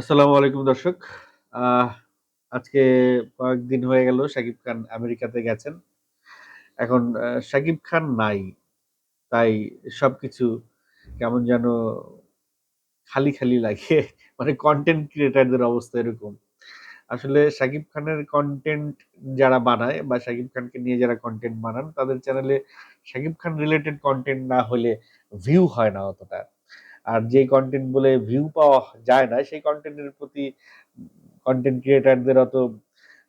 আসসালামু আলাইকুম দর্শক। আজকে কয়েকদিন হয়ে গেল শাকিব খান আমেরিকাতে গেছেন। এখন শাকিব খান নাই। তাই সবকিছু কেমন যেন খালি, খালি লাগে। মানে কনটেন্ট ক্রিয়েটারদের অবস্থা এরকম। আসলে শাকিব খানের কন্টেন্ট যারা বানায় বা শাকিব খানকে নিয়ে যারা কন্টেন্ট বানান তাদের চ্যানেলে শাকিব খান রিলেটেড কন্টেন্ট না হলে ভিউ হয় না অতটা। আর যে কন্টেন্ট বলে ভিউ পাওয়া যায় না সেই কনটেন্টের প্রতি কন্টেন্ট ক্রিয়েটরদের অত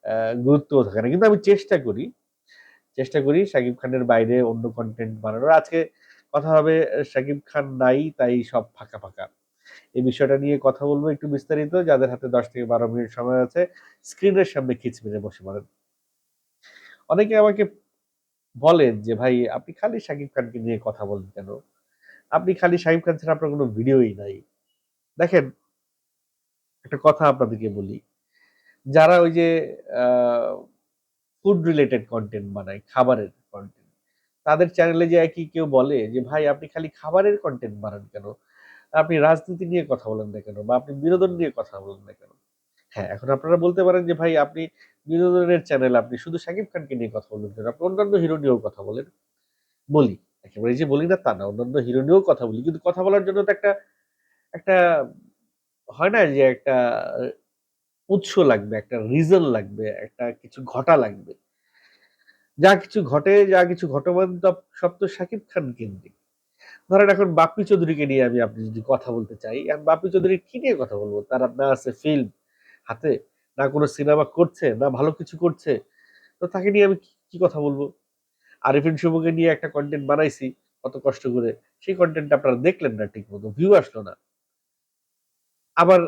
আ গুরুত্বও থাকে না। কিন্তু আমি চেষ্টা করি, চেষ্টা করি শাকিব খানের বাইরে অন্য কনটেন্ট বানানোর। আজকে কথা হবে শাকিব খান নাই তাই সব ফাঁকা, ফাঁকা। এই বিষয়টা নিয়ে কথা বলব একটু বিস্তারিত। যাদের হাতে ১০ থেকে ১২ মিনিট সময় আছে স্ক্রিনের সামনে খিচ মেরে বসে পড়েন। অনেকে আমাকে বলেন যে, "ভাই আপনি খালি শাকিব খানকে নিয়ে কথা বলেন কেন? আপনি খালি শাকিব খান ছাড়া আপনার কোনো ভিডিওই নাই।" দেখেন একটা কথা আপনাদেরকে বলি। যারা ওই যে ফুড রিলেটেড কন্টেন্ট বানায়, খাবারের কন্টেন্ট তাদের চ্যানেলে যেয়ে কি কেউ বলে যে, "ভাই আপনি খালি খাবারের কন্টেন্ট বানান কেন? আপনি রাজনীতি নিয়ে কথা বলেন না কেন? বা আপনি বিনোদন নিয়ে কথা বলেন না কেন?" হ্যাঁ, এখন আপনারা বলতে পারেন যে, "ভাই আপনি বিনোদনের চ্যানেল, আপনি শুধু শাকিব খানকে নিয়ে কথা বলবেন কেন? আপনি অন্যান্য হিরো নিয়েও কথা বলেন।" বলি। একেবারেই যে বলি না তা না। অন্যান্য হিরো নিয়েও কথা বলি। কিন্তু কথা বলার জন্য তো একটা, একটা হয় না যে একটা উৎস লাগবে, একটা রিজন লাগবে, একটা কিছু ঘটা লাগবে। যা কিছু ঘটে, যা কিছু ঘটমান সব তো শাকিব খান কেন্দ্রিক। ধরেন এখন বাপ্পি চৌধুরীকে নিয়ে আমি আপনি যদি কথা বলতে চাই, এখন বাপ্পি চৌধুরীর কি নিয়ে কথা বলব তার না আছে ফিল্ম হাতে, না কোনো সিনেমা করছে, না ভালো কিছু করছে। তো তাকে নিয়ে আমি কি কথা বলব? আরিফিন শুভকে নিয়ে একটা কন্টেন্ট বানাইছি কত কষ্ট করে। সেই কনটেন্টটা আপনারা দেখলেন না ঠিক মতো ভিউ আসলো না। আবার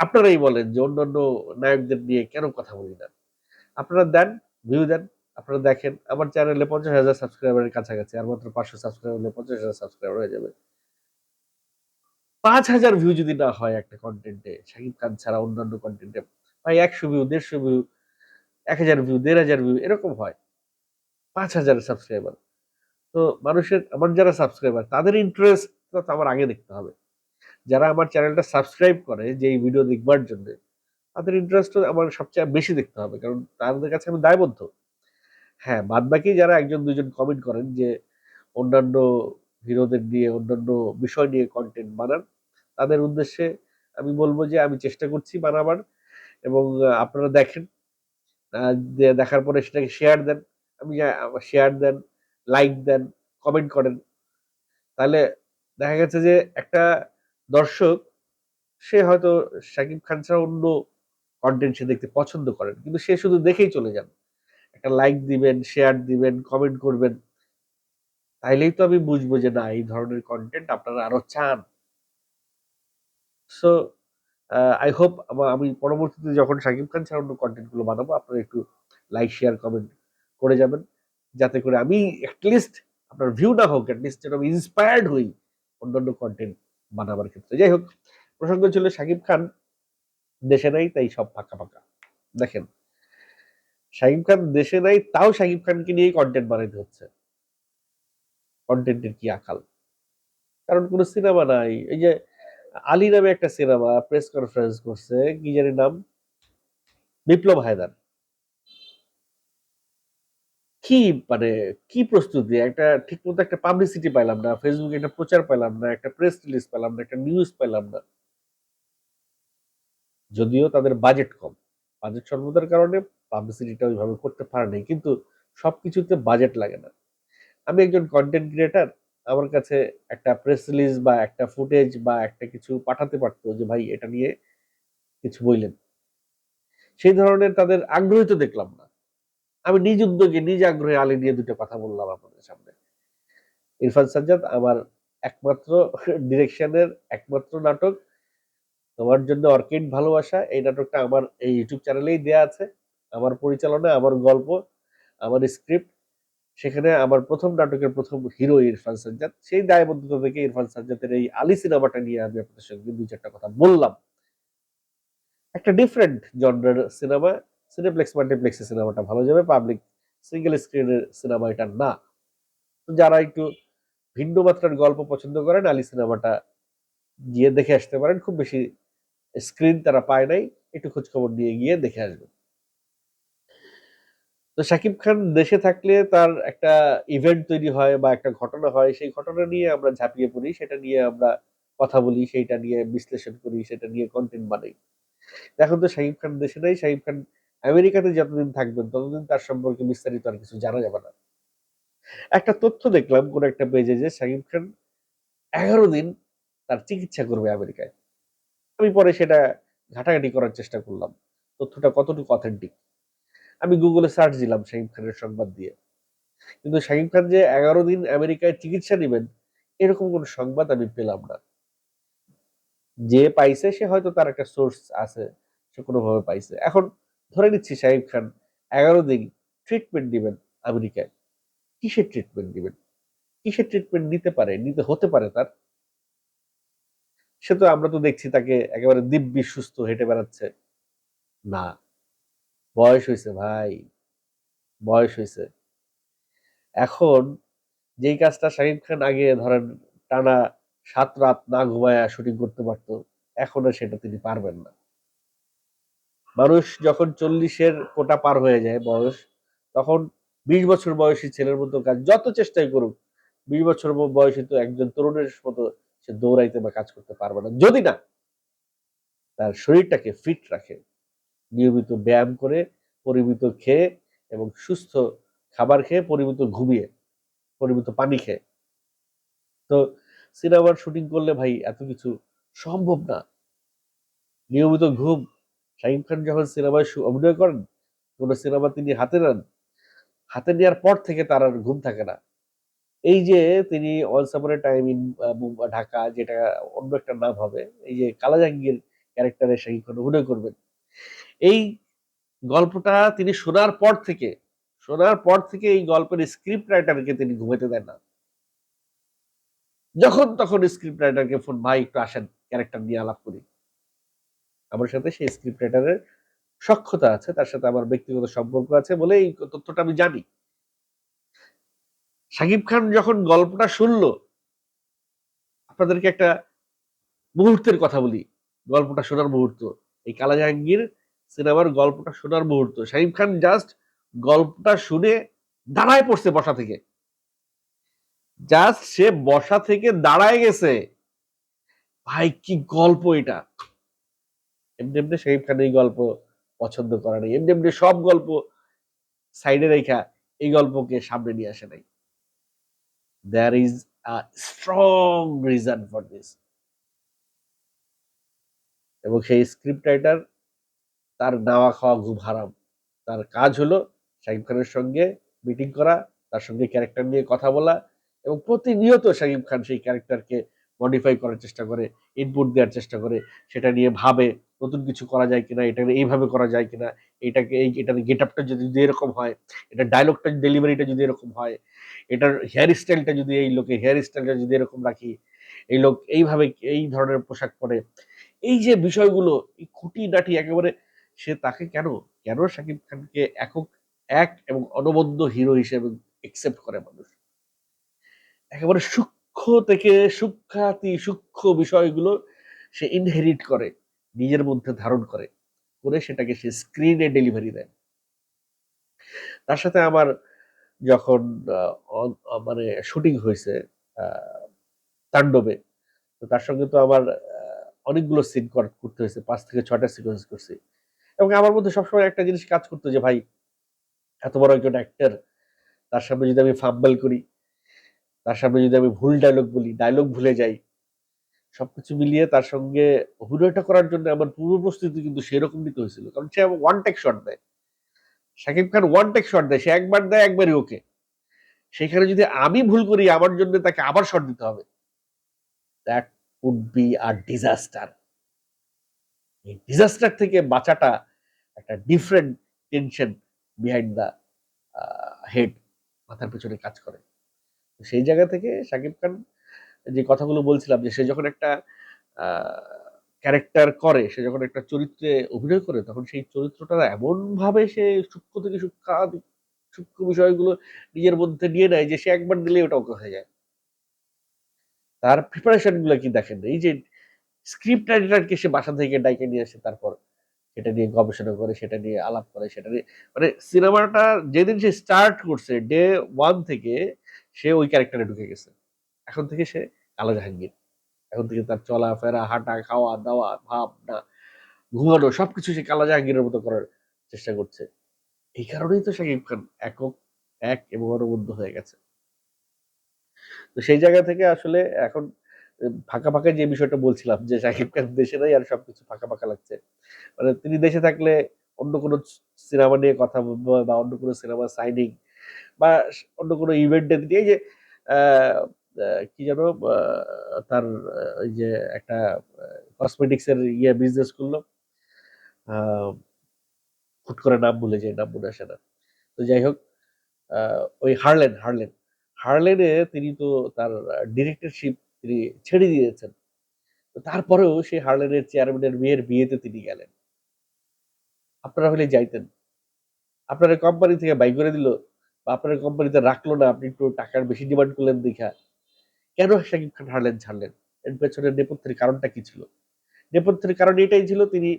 আপনারাই বলেন যে অন্যান্য নায়কদের নিয়ে কেন কথা বলি না? আপনারা দেন, ভিউ দেন, আপনারা দেখেন। আমার চ্যানেলে ৫০,০০০ সাবস্ক্রাইবারের কাছাকাছি। আর মাত্র ৫০০ সাবস্ক্রাইবার হলে ৫০,০০০ সাবস্ক্রাইবার হয়ে যাবে। ৫০০০ ভিউ যদি না হয় একটা কন্টেন্টে শাকিব খান ছাড়া অন্যান্য কন্টেন্টে ভাই ১০০ ভিউ, ১৫০ ভিউ, ১০০০ ভিউ, ১৫০০ ভিউ এরকম হয়। ৫০০০ সাবস্ক্রাইবার। তো মানুষের আমার যারা সাবস্ক্রাইবার তাদের ইন্টারেস্টটা তো আমার আগে দেখতে হবে। যারা আমার চ্যানেলটা সাবস্ক্রাইব করে যে এই ভিডিও দেখবার জন্যে, তাদের ইন্টারেস্ট আমার সবচেয়ে বেশি দেখতে হবে। কারণ তাদের কাছে আমি দায়বদ্ধ। হ্যাঁ, বাদবাকি যারা একজন দুজন কমেন্ট করেন যে অন্যান্য হিরোদের নিয়ে, অন্যান্য বিষয় নিয়ে কন্টেন্ট বানান। তাদের উদ্দেশ্যে আমি বলব যে আমি চেষ্টা করছি বানাবার এবং আপনারা দেখেন। দেখার পরে সেটাকে শেয়ার দেন। শেয়ার দেন, লাইক দেন, কমেন্ট করেন। তাহলে দেখা গেছে যে একটা দর্শক সে হয়তো শাকিব খান ছাড়া অন্য কনটেন্ট সে দেখতে পছন্দ করেন। কিন্তু সে শুধু দেখেই চলে যান। একটা লাইক দিবেন, শেয়ার দিবেন, কমেন্ট করবেন। তাইলেই তো আমি বুঝব যে না এই ধরনের কনটেন্ট আপনারা আরও চান। সো আই হোপ আমি পরবর্তীতে যখন শাকিব খান ছাড়া অন্য কনটেন্টগুলো বানাবো আপনারা একটু লাইক, শেয়ার, কমেন্ট করে যাবেন। যাতে করে আমি এট লিস্ট আপনার ভিউ না হোক, এট লিস্ট যেন আমি ইন্সপায়ার্ড হই অন্যান্য কন্টেন্ট বানাবার ক্ষেত্রে। যাই হোক, প্রসঙ্গ ছিল শাকিব খান দেশে নাই তাই সব ফাঁকা, ফাঁকা। দেখেন শাকিব খান দেশে নাই তাও শাকিব খানকে নিয়েই কন্টেন্ট বানাইতে হচ্ছে। কনটেন্টের কি আকাল? কারণ কোন সিনেমা নাই। এই যে আলী নামে একটা সিনেমা প্রেস কনফারেন্স করছে। কি জানি নাম? বিপ্লব হায়দার। কি মানে কি প্রস্তুতি? একটা ঠিকমতো একটা পাবলিসিটি পাইলাম না। ফেসবুকে একটা প্রচার পাইলাম না, একটা প্রেস রিলিজ পেলাম না, একটা নিউজ পেলাম না। যদিও তাদের বাজেট কম। বাজেট স্বল্পতার কারণে পাবলিসিটিটা ওইভাবে করতে পারে নাই। কিন্তু সবকিছুতে বাজেট লাগে না। আমি একজন কন্টেন্ট ক্রিয়েটর। আমার কাছে একটা প্রেস রিলিজ বা একটা ফুটেজ বা একটা কিছু পাঠাতে পারতো যে ভাই এটা নিয়ে কিছু বললেন সেই ধরনের তাদের আগ্রহই তো দেখলাম না। আমি নিজ উদ্যোগে নিজ আগ্রহে আলী নিয়ে দুটো কথা বললাম আপনাদের সামনে। ইরফান সাজ্জাদ আমার একমাত্র ডিরেকশনের একমাত্র নাটক। তোমার জন্য অর্কিড ভালোবাসা। এই নাটকটা আমার এই ইউটিউব চ্যানেলেই দেয়া আছে। আমার পরিচালনা, আমার গল্প, আমার স্ক্রিপ্ট। সেখানে আমার প্রথম নাটকের প্রথম হিরো ইরফান সাজ্জাদ। সেই দায়বদ্ধতা থেকে ইরফান সাজ্জাদের এই আলী সিনেমাটা নিয়ে আমি আপনাদের সঙ্গে ২-৪ কথা বললাম। একটা ডিফারেন্ট জনরার সিনেমা। সিনেপ্লেক্স মাল্টিপ্লেক্সে সিনেমাটা ভালো যাবে। পাবলিক সিঙ্গেল স্ক্রিনের সিনেমা এটা না। যারা একটু ভিন্ন মাত্রার গল্প পছন্দ করেন, আলী সিনেমাটা গিয়ে দেখে আসতে পারেন। খুব বেশি স্ক্রিন তারা পায় নাই, একটু খোঁজ খবর নিয়ে গিয়ে দেখে আসবে তো শাকিব খান দেশে থাকলে তার একটা ইভেন্ট তৈরি হয় বা একটা ঘটনা হয়, সেই ঘটনা নিয়ে আমরা ঝাঁপিয়ে পড়ি, সেটা নিয়ে আমরা কথা বলি, সেইটা নিয়ে বিশ্লেষণ করি, সেটা নিয়ে কন্টেন্ট বানাই এখন তো শাকিব খান দেশে নাই, শাকিব খান আমেরিকাতে যতদিন থাকবেন, ততদিন তার সম্পর্কে বিস্তারিত আর কিছু জানা যাবে না। একটা তথ্য দেখলাম কোন একটা পেজে যে শাকিব খান এগারো দিন তার চিকিৎসা করবে আমেরিকায়। আমি পরে সেটা ঘাটাঘাটি করার চেষ্টা করলাম। তথ্যটা কতটুকু অথেন্টিক আমি গুগলে সার্চ দিলাম শাকিব খানের সংবাদ দিয়ে। কিন্তু শাকিব খান যে এগারো দিন আমেরিকায় চিকিৎসা নেবেন, এরকম কোন সংবাদ আমি পেলাম না। যে পাইছে সে হয়তো তার একটা সোর্স আছে, সে কোনোভাবে পাইছে। এখন ধরে নিচ্ছি শাহিব খান, এগারো দিন ট্রিটমেন্ট দিবেন আমেরিকায়। কিসের ট্রিটমেন্ট দিবেন? কিসের ট্রিটমেন্ট নিতে পারে? নিতে হতে পারে তার। সে তো আমরা তো দেখছি তাকে একেবারে দিব্যি সুস্থ হেঁটে বেড়াচ্ছে। না, বয়স হয়েছে ভাই, বয়স হয়েছে। এখন যেই কাজটা শাহিদ খান আগে ধরেন টানা সাত রাত না ঘুমায়া শুটিং করতে পারতো, এখন সেটা তিনি পারবেন না। মানুষ যখন চল্লিশের কোটা পার হয়ে যায় বয়স, তখন বিশ বছর বয়সী ছেলের মতো কাজ যত চেষ্টাই করুক, বিশ বছর বয়সী তো একজন তরুণের মতো সে দৌড়াইতে বা কাজ করতে পারবে না। যদি না, তার শরীরটাকে ফিট রাখে। নিয়মিত ব্যায়াম করে, পরিমিত খেয়ে এবং সুস্থ খাবার খেয়ে, পরিমিত ঘুমিয়ে, পরিমিত পানি খেয়ে। তো সিনেমার শুটিং করলে ভাই এত কিছু সম্ভব না। নিয়মিত ঘুম শাহিম খান যখন সিনেমায় অভিনয় করেন, কোন সিনেমা তিনি হাতে নেন, হাতে নেওয়ার পর থেকে তার আর ঘুম থাকে না। এই যে তিনি অলসাপনের টাইম ইন ঢাকা, যেটা অন্য একটা নাম হবে, এই যে কালাজাঙ্গির ক্যারেক্টারে খান অভিনয় করবেন, এই গল্পটা তিনি শোনার পর থেকে, শোনার পর থেকে এই গল্পের স্ক্রিপ্ট রাইটারকে তিনি ঘুমাতে দেন না। যখন তখন স্ক্রিপ্ট রাইটারকে ফোন, ভাই, একটু আসেন ক্যারেক্টার নিয়ে আলাপ করি। আমার সাথে সেই স্ক্রিপ্ট রাইটারের সক্ষতা আছে, তার সাথে আমার ব্যক্তিগত সম্পর্ক আছে বলে এই তথ্যটা আমি জানি। সাকিব খান যখন গল্পটা শুনলো, আপনাদেরকে একটা মুহূর্তের কথা বলি, গল্পটা শোনার মুহূর্ত। এই কালা জাহাঙ্গীর সিনেমার গল্পটা শোনার মুহূর্ত। শাহিব খান জাস্ট গল্পটা শুনে দাঁড়ায় পড়ছে বসা থেকে। জাস্ট সে বসা থেকে দাঁড়ায় গেছে। ভাই, কি গল্প এটা! এমনি এমনি শাহিব খান এই গল্প পছন্দ করে নাই। এমনি এমনি সব গল্প সাইডে রেখা এই গল্পকে সামনে নিয়ে আসে নাই। There is a strong reason for this এবং সেই স্ক্রিপ্ট রাইটার তার নাওয়া খাওয়া ঘুম হারাম। তার কাজ হলো শাহিব খানের সঙ্গে মিটিং করা, তার সঙ্গে ক্যারেক্টার নিয়ে কথা বলা এবং প্রতিনিয়ত শাহিব খান সেই ক্যারেক্টারকে মডিফাই করার চেষ্টা করে ইনপুট দেওয়ার চেষ্টা করে, সেটা নিয়ে ভাবে। নতুন কিছু করা যায় কিনা এটা এইভাবে করা যায় কিনা, এটাকে এই, এটার গেট আপটা যদি এরকম হয় এটা ডায়লগটা ডেলিভারিটা যদি এরকম হয়, এটার হেয়ার স্টাইলটা যদি এই লোকের হেয়ার স্টাইলটা যদি এরকম রাখি, এই লোক এইভাবে এই ধরনের পোশাক পরে, এই যে বিষয়গুলো, এই খুঁটি খুঁটিনাটি একেবারে, সে তাকে কেন কেন শাকিব খানকে একক, এক এবং অনবদ্য হিরো হিসেবে একসেপ্ট করে মানুষ? একেবারে সূক্ষ্ম থেকে সূক্ষাতি সূক্ষ্ম বিষয়গুলো সে ইনহেরিট করে। নিজের মধ্যে ধারণ করে করে সেটাকে সে স্ক্রিনে ডেলিভারি দেয়। তার সাথে আমার যখন মানে শুটিং হয়েছে তাণ্ডবে, তো তার সঙ্গে তো আমার অনেকগুলো সিন করতে হয়েছে, পাঁচ থেকে ছয়টা সিকোয়েন্স করছি। এবং আমার মধ্যে সবসময় একটা জিনিস কাজ করতো যে, ভাই, এত বড় একজন অ্যাক্টার তার সামনে যদি আমি ফাম্বল করি, তার সামনে যদি আমি ভুল ডায়লগ বলি ডায়লগ ভুলে যাই সবকিছু মিলিয়ে তার সঙ্গে অভিনয়টা করার জন্য আমার পূর্ব প্রস্তুতি কিন্তু সেরকম নিতে হয়েছিল। কারণ সে ওয়ান টেক শট দেয়। Shakib Khan one take shot দেয়, সে একবার দেয়, একবারই ওকে সেখানে যদি আমি ভুল করি, আমার জন্য তাকে আবার শট দিতে হবে। That would be a disaster এই ডিজাস্টার থেকে বাঁচাটা একটা different tension behind the head মাথার পেছনে কাজ করে। সেই জায়গা থেকে শাকিব খান যে কথাগুলো বলছিলাম যে সে যখন একটা ক্যারেক্টার করে, সে যখন একটা চরিত্রে অভিনয় করে, তখন সেই চরিত্রটা এমন ভাবে সে সূক্ষ্ম থেকে সূক্ষ্ম বিষয়গুলো নিজের মধ্যে নিয়ে নেয় যে সে একবার দিলে ওটা ওকে হয়ে যায়। তার প্রিপারেশনগুলো কি দেখেন? এই যে স্ক্রিপ্ট রাইটারকে সে বাসা থেকে ডাইকে নিয়ে আসে, তারপর সেটা নিয়ে গবেষণা করে, সেটা নিয়ে আলাপ করে, সেটা নিয়ে মানে সিনেমাটা যেদিন সে স্টার্ট করছে ডে ওয়ান থেকে সে ওই ক্যারেক্টারে ঢুকে গেছে। এখন থেকে সে কালো জাহাঙ্গীর। এখন থেকে তার চলাফেরা হাঁটা, খাওয়া, দাওয়া ভাবনা ঘুমানো, সবকিছু সে কালা জাহাঙ্গীরের মতো করার চেষ্টা করছে। এই কারণেই তো শাকিব খান একক, এক এবং অনবদ্য হয়ে গেছে। তো সেই জায়গা থেকে আসলে এখন ফাঁকা ফাঁকা যে বিষয়টা বলছিলাম যে শাকিব খান দেশে নাই আর সবকিছু ফাঁকা ফাঁকা লাগছে। মানে তিনি দেশে থাকলে অন্য কোনো সিনেমা নিয়ে কথা বা অন্য কোনো সিনেমা সাইনিং বা অন্য কোনো ইভেন্টে তিনি এই যে কি যেন তার ওই যে একটা কসমেটিক্স এর ইয়ে বিজনেস করল। হুট করে নাম ভুলে যায় নাম মনে আসে না। তো যাই হোক ওই হারলেন হারলেন হারলেনে তিনি তো তার ডিরেক্টরশিপ তিনি ছেড়ে দিয়েছেন। তো তারপরেও সেই হারলেনের চেয়ারম্যানের মেয়ের বিয়েতে তিনি গেলেন। আপনারা হলে যাইতেন। আপনার কোম্পানি থেকে বাই করে দিল, বা আপনার কোম্পানিতে রাখল না, আপনি একটু টাকার বেশি ডিমান্ড করলেন দেখা। কেন শাকিব খান হারলেন, ছাড়লেন? এর পেছনে নেপথ্যের কারণটা কি ছিল? নেপথ্যের কারণ এটাই ছিল, তিনি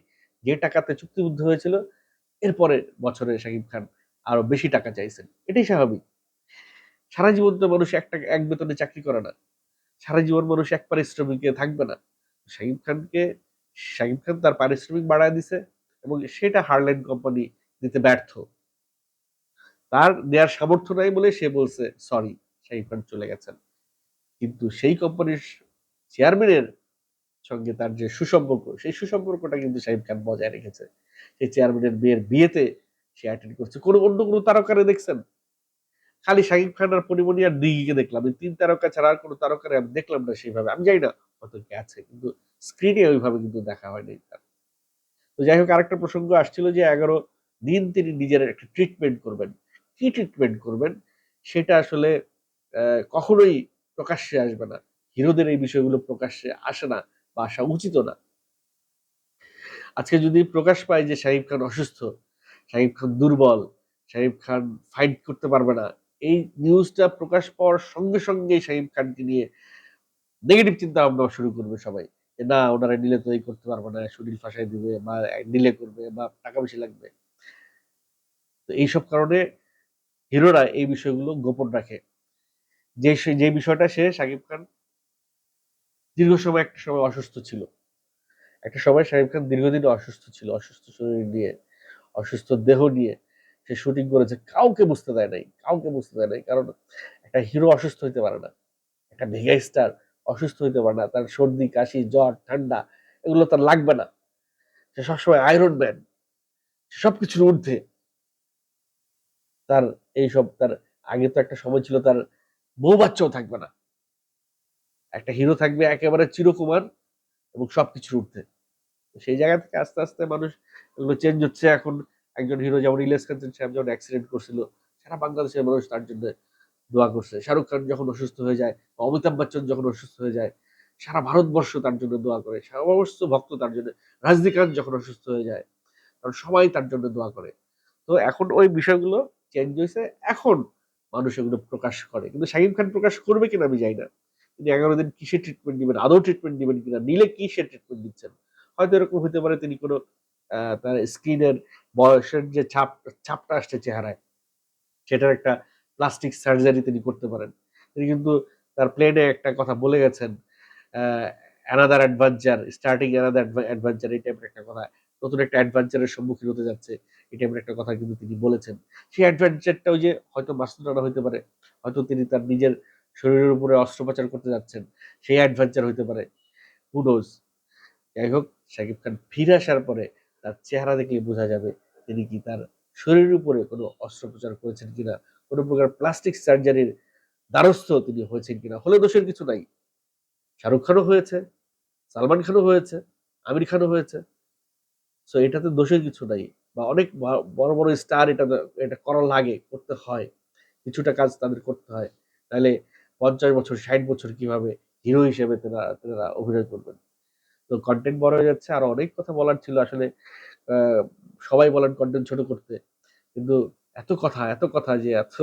যে টাকাতে চুক্তিবদ্ধ হয়েছিল এরপরে বছরে শাকিব খান আরও বেশি টাকা চাইছেন। এটাই স্বাভাবিক। সারা জীবন তো মানুষ একটা, এক বেতনে চাকরি করে না। সারা জীবন মানুষ এক পারিশ্রমিকে থাকবে না। শাকিব খানকে, শাকিব খান তার পারিশ্রমিক বাড়ায় দিছে এবং সেটা হারল্যান্ড কোম্পানি দিতে ব্যর্থ। তার দেওয়ার সামর্থ্য নাই বলে সে বলছে সরি শাকিব খান চলে গেছেন। কিন্তু সেই কোম্পানির চেয়ারম্যানের সঙ্গে তার যে সুসম্পর্ক, সেই সুসম্পর্কটা কিন্তু শাহিব খান বজায় রেখেছে। সেই চেয়ারম্যানের মেয়ের বিয়েতে সে অ্যাটেন্ড করছে। কোনো অন্য কোনো তারকারে দেখছেন? খালি শাহিব খান আর পরিমণি আর দিঘিকে দেখলাম। এই তিন তারকা ছাড়া আর কোনো তারকারে আমি দেখলাম না সেইভাবে। আমি জানি না হয়তো গেছে কিন্তু স্ক্রিনে ওইভাবে কিন্তু দেখা হয়নি তার। তো যাই হোক, আরেকটা প্রসঙ্গ আসছিল যে এগারো দিন তিনি নিজের একটা ট্রিটমেন্ট করবেন। কি ট্রিটমেন্ট করবেন? সেটা আসলে কখনোই প্রকাশ্যে আসবে না। হিরোদের এই বিষয়গুলো প্রকাশ্যে আসে না বা আসা উচিত না। আজকে যদি প্রকাশ পায় যে শাহিব খান অসুস্থ শাহিব খান দুর্বল শাহিব খান ফাইট করতে পারবে না, এই নিউজটা প্রকাশ পাওয়ার সঙ্গে সঙ্গে শাহিব খানকে নিয়ে নেগেটিভ চিন্তা ভাবনা শুরু করবে সবাই। না, ওনারা নিলে তো এই করতে পারবে না শরীর ফাঁসাই দিবে বা নিলে করবে বা টাকা বেশি লাগবে। তো এইসব কারণে হিরোরা এই বিষয়গুলো গোপন রাখে। যে যে বিষয়টা সে শাকিব খান দীর্ঘ সময় একটা সময় অসুস্থ ছিল। একটা সময় শাকিব খান দীর্ঘদিন অসুস্থ ছিল, অসুস্থ শরীর নিয়ে, অসুস্থ দেহ নিয়ে সে শুটিং করেছে, কাউকে বুঝতে দেয় নাই, কাউকে বুঝতে দেয় নাই। কারণ একটা হিরো অসুস্থ হইতে পারে না, একটা মেগা স্টার অসুস্থ হইতে পারে না, তার সর্দি, কাশি, জ্বর, ঠান্ডা এগুলো তার লাগবে না। সে সবসময় আয়রন ম্যান সবকিছুর ঊর্ধ্বে। তার এইসব, তার আগে তো একটা সময় ছিল তার বউ বাচ্চাও থাকবে না। একটা হিরো থাকবে একেবারে চিরকুমার এবং সবকিছুর ঊর্ধ্বে। সেই জায়গা থেকে আস্তে আস্তে মানুষ এগুলো চেঞ্জ হচ্ছে। এখন একজন হিরো যেমন ইলিয়াস খান সাহেব যখন অ্যাক্সিডেন্ট করছিল, সারা বাংলাদেশের মানুষ তার জন্য দোয়া করছে। শাহরুখ খান যখন অসুস্থ হয়ে যায় বা অমিতাভ বচ্চন যখন অসুস্থ হয়ে যায়, সারা ভারতবর্ষ তার জন্য দোয়া করে। সমস্ত ভক্ত তার জন্য, রজনীকান্ত যখন অসুস্থ হয়ে যায় তখন সবাই তার জন্য দোয়া করে। তো এখন ওই বিষয়গুলো চেঞ্জ হয়েছে এখন মানুষ এগুলো প্রকাশ করে। কিন্তু শাহিম খান প্রকাশ করবে কিনা আমি যাই না। তিনি এগারো দিন কিসের ট্রিটমেন্ট দিবেন, আদৌ ট্রিটমেন্ট দিবেন কিনা, নিলে কি সে ট্রিটমেন্ট দিচ্ছেন? হয়তো এরকম হতে পারে তিনি কোনো তার স্কিনের বয়সের যে ছাপ, ছাপটা আসছে চেহারায়, সেটার একটা প্লাস্টিক সার্জারি তিনি করতে পারেন। তিনি কিন্তু তার প্লেনে একটা কথা বলে গেছেন another adventure starting another adventure এই টাইপের একটা কথা। নতুন একটা অ্যাডভেঞ্চারের সম্মুখীন হতে যাচ্ছে, এই টাইপের একটা কথা কিন্তু তিনি বলেছেন। সেই অ্যাডভেঞ্চারটা ওই যে হয়তো বাস্তবতা হইতে পারে, হয়তো তিনি তার নিজের শরীরের উপরে অস্ত্রোপচার করতে যাচ্ছেন, সেই অ্যাডভেঞ্চার হইতে পারে। হুডোজ যাই হোক, শাকিব খান ফিরে আসার পরে তার চেহারা দেখলে বোঝা যাবে তিনি কি তার শরীরের উপরে কোনো অস্ত্রোপচার করেছেন কিনা, কোনো প্রকার প্লাস্টিক সার্জারির দ্বারস্থ তিনি হয়েছেন কিনা হলে দোষের কিছু নাই। শাহরুখ খানও হয়েছে, সালমান খানও হয়েছে, আমির খানও হয়েছে। সো এটাতে দোষের কিছু নাই বা অনেক বড় বড় স্টার এটা এটা করা লাগে, করতে হয়। কিছুটা কাজ তাদের করতে হয়। তাহলে পঞ্চাশ বছর, ষাট বছর কীভাবে হিরো হিসেবে তারা তারা অভিনয় করবেন? তো কন্টেন্ট বড় হয়ে যাচ্ছে। আর অনেক কথা বলার ছিল আসলে। সবাই বলেন কন্টেন্ট ছোট করতে। কিন্তু এত কথা এত কথা যে এত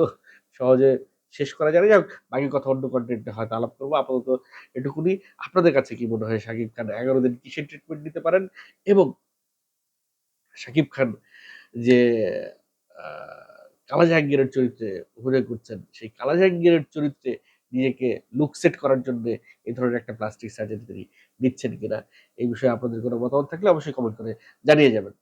সহজে শেষ করা যায় না। বাকি কথা অন্য কনটেন্টে হয়তো আলাপ করব। আপাতত এটুকুনি। আপনাদের কাছে কি মনে হয় শাকিব খান? ১১ দিন কিসের ট্রিটমেন্ট নিতে পারেন? এবং শাকিব খান যে কালা জাহাঙ্গীরের চরিত্রে অভিনয় করছেন, সেই কালা জাহাঙ্গীরের চরিত্রে নিজেকে লুক সেট করার জন্য এই ধরনের একটা প্লাস্টিক সার্জারি তিনি দিচ্ছেন কিনা? এই বিষয়ে আপনাদের কোনো মতামত থাকলে অবশ্যই কমেন্ট করে জানিয়ে যাবেন।